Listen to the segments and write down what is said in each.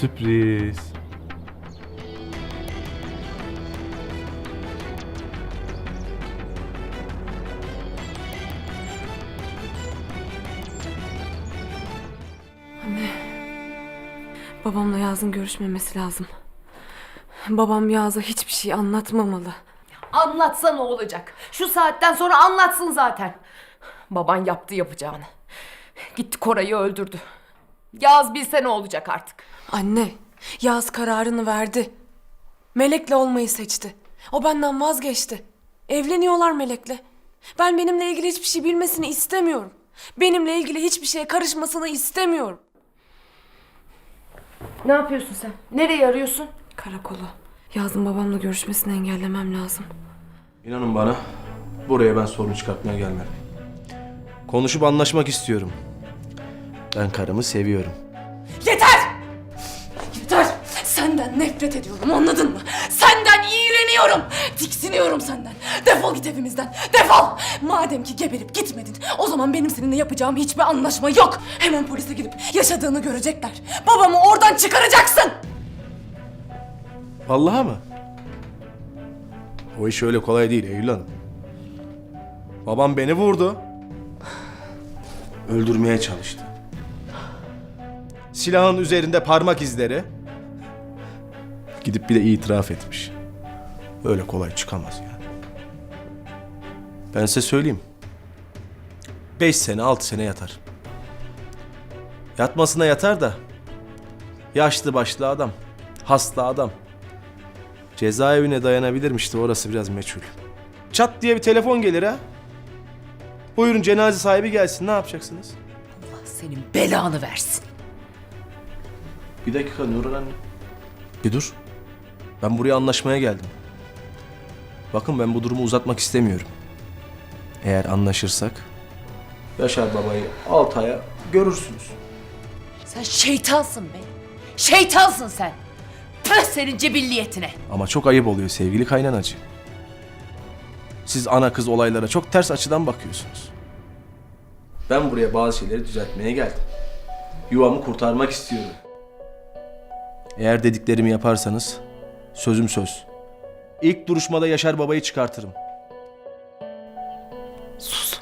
Sürpriz. Babamla Yaz'ın görüşmemesi lazım. Babam Yaz'a hiçbir şey anlatmamalı. Anlatsa ne olacak? Şu saatten sonra anlatsın zaten. Baban yaptı yapacağını. Gitti Koray'ı öldürdü. Yaz bilse ne olacak artık? Anne, Yaz kararını verdi. Melek'le olmayı seçti. O benden vazgeçti. Evleniyorlar Melek'le. Ben benimle ilgili hiçbir şey bilmesini istemiyorum. Benimle ilgili hiçbir şeye karışmasını istemiyorum. Ne yapıyorsun sen? Nereye arıyorsun? Karakolu. Yaz'ın babamla görüşmesini engellemem lazım. İnanın bana buraya ben sorun çıkartmaya gelmedim. Konuşup anlaşmak istiyorum. Ben karımı seviyorum. Yeter! Yeter! Senden nefret ediyorum anladın mı? Senden iğreniyorum! Tiksiniyorum senden. Defol git evimizden. Defol! Madem ki geberip gitmedin o zaman benim seninle yapacağım hiçbir anlaşma yok. Hemen polise gidip yaşadığını görecekler. Babamı oradan çıkaracaksın! Vallahi mı? O iş öyle kolay değil Eylül Hanım. Babam beni vurdu. Öldürmeye çalıştı. Silahın üzerinde parmak izleri. Gidip bir de itiraf etmiş. Öyle kolay çıkamaz yani. Ben size söyleyeyim. Beş sene, altı sene yatar. Yatmasına yatar da. Yaşlı başlı adam. Hasta adam. Cezaevine dayanabilirmiş de orası biraz meçhul. Çat diye bir telefon gelir ha. Buyurun cenaze sahibi gelsin ne yapacaksınız? Allah senin belanı versin. Bir dakika Nurhan anne. Bir dur. Ben buraya anlaşmaya geldim. Bakın ben bu durumu uzatmak istemiyorum. Eğer anlaşırsak Yaşar babayı Altay'a görürsünüz. Sen şeytansın be. Şeytansın sen. Püh senin cebilliyetine. Ama çok ayıp oluyor sevgili kaynanacı. Siz ana kız olaylara çok ters açıdan bakıyorsunuz. Ben buraya bazı şeyleri düzeltmeye geldim. Yuvamı kurtarmak istiyorum. Eğer dediklerimi yaparsanız sözüm söz. İlk duruşmada Yaşar babayı çıkartırım. Sus.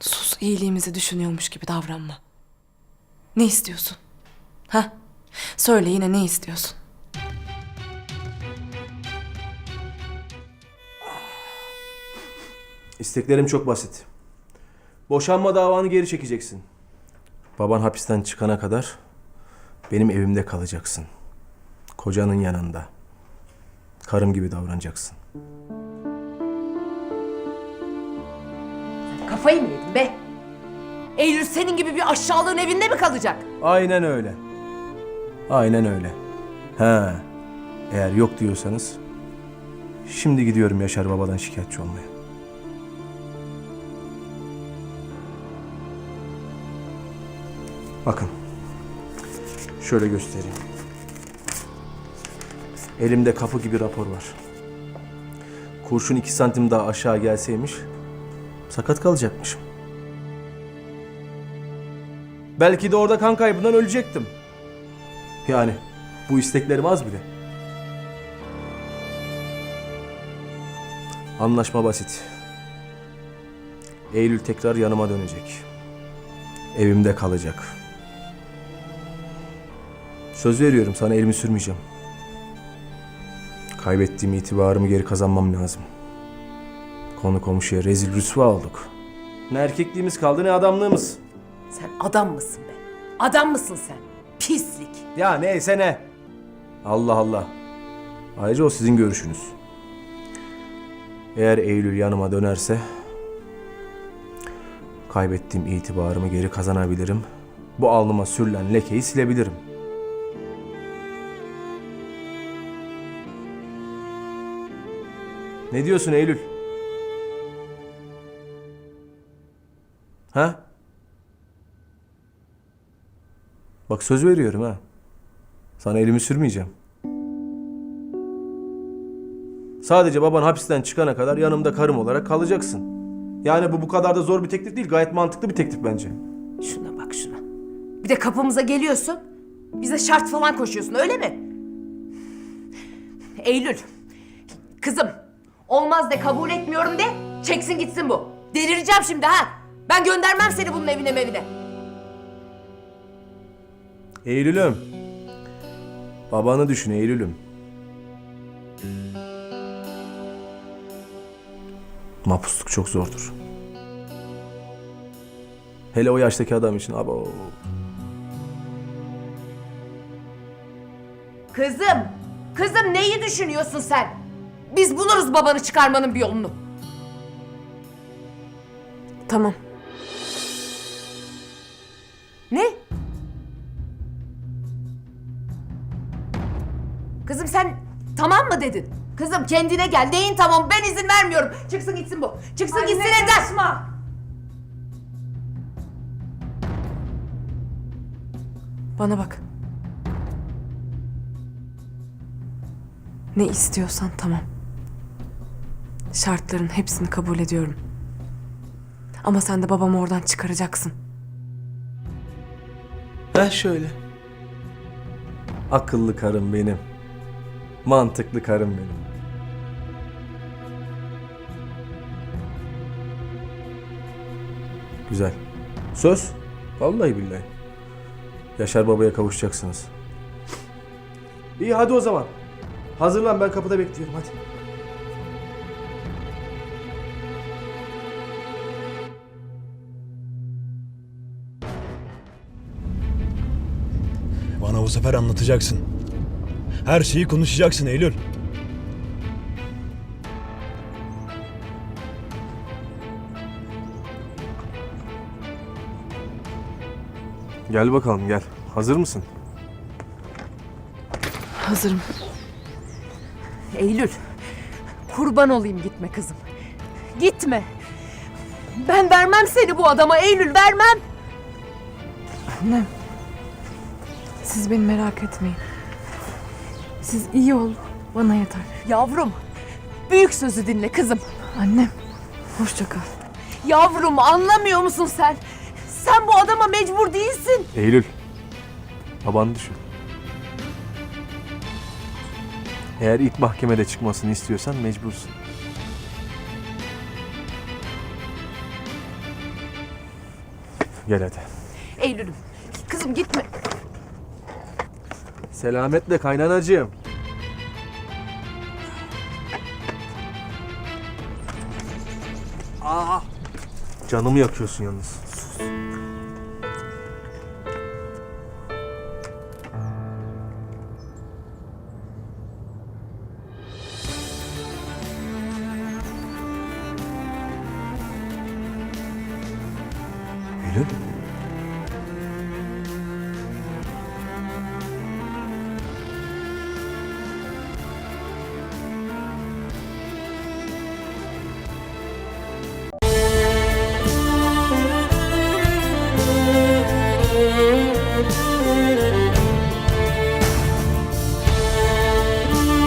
Sus iyiliğimizi düşünüyormuş gibi davranma. Ne istiyorsun? Ha? Söyle yine ne istiyorsun? İsteklerim çok basit. Boşanma davanı geri çekeceksin. Baban hapisten çıkana kadar benim evimde kalacaksın. Kocanın yanında. Karım gibi davranacaksın. Kafayı mı yedin be? Eylül senin gibi bir aşağılığın evinde mi kalacak? Aynen öyle. Aynen öyle. Ha. Eğer yok diyorsanız şimdi gidiyorum Yaşar babadan şikayetçi olmaya. Bakın. Şöyle göstereyim. Elimde kapı gibi rapor var. Kurşun iki santim daha aşağı gelseymiş sakat kalacakmışım. Belki de orada kan kaybından ölecektim. Yani bu isteklerim az bile. Anlaşma basit. Eylül tekrar yanıma dönecek. Evimde kalacak. Söz veriyorum sana elimi sürmeyeceğim. Kaybettiğim itibarımı geri kazanmam lazım. Konu komşuya rezil rüsva olduk. Ne erkekliğimiz kaldı ne adamlığımız. Sen adam mısın be? Adam mısın sen? Pislik. Ya neyse ne. Allah Allah. Ayrıca o sizin görüşünüz. Eğer Eylül yanıma dönerse kaybettiğim itibarımı geri kazanabilirim. Bu alnıma sürülen lekeyi silebilirim. Ne diyorsun Eylül? Ha? Bak söz veriyorum ha. Sana elimi sürmeyeceğim. Sadece baban hapisten çıkana kadar yanımda karım olarak kalacaksın. Yani bu bu kadar da zor bir teklif değil. Gayet mantıklı bir teklif bence. Şuna bak şuna. Bir de kapımıza geliyorsun. Bize şart falan koşuyorsun öyle mi? Eylül. Kızım. Olmaz de kabul etmiyorum de. Çeksin gitsin bu. Delireceğim şimdi ha. Ben göndermem seni bunun evine mevine. Eylül'üm. Babanı düşün Eylül'üm. Mapusluk çok zordur. Hele o yaştaki adam için abo. Kızım. Kızım neyi düşünüyorsun sen? Biz buluruz babanı çıkarmanın bir yolunu. Tamam. Ne? Kızım sen tamam mı dedin? Kızım kendine gel. Neyin tamam? Ben izin vermiyorum. Çıksın gitsin bu. Çıksın gitsin evden. Bana bak. Ne istiyorsan tamam. Şartların hepsini kabul ediyorum. Ama sen de babamı oradan çıkaracaksın. Ha şöyle. Akıllı karım benim. Mantıklı karım benim. Güzel. Söz. Vallahi billahi. Yaşar babaya kavuşacaksınız. İyi hadi o zaman. Hazırlan ben kapıda bekliyorum hadi. Bana bu sefer anlatacaksın. Her şeyi konuşacaksın Eylül. Gel bakalım gel. Hazır mısın? Hazırım. Eylül. Kurban olayım gitme kızım. Gitme. Ben vermem seni bu adama Eylül vermem. Annem. Siz beni merak etmeyin. Siz iyi ol. Bana yeter. Yavrum. Büyük sözü dinle kızım. Annem. Hoşça kal. Yavrum anlamıyor musun sen? Sen bu adama mecbur değilsin. Eylül. Babanı düşün. Eğer ilk mahkemede çıkmasını istiyorsan mecbursun. Gel hadi. Eylül'üm. Kızım gitme. Selametle kaynanacığım. Aa. Canımı yakıyorsun yalnız. Eylül.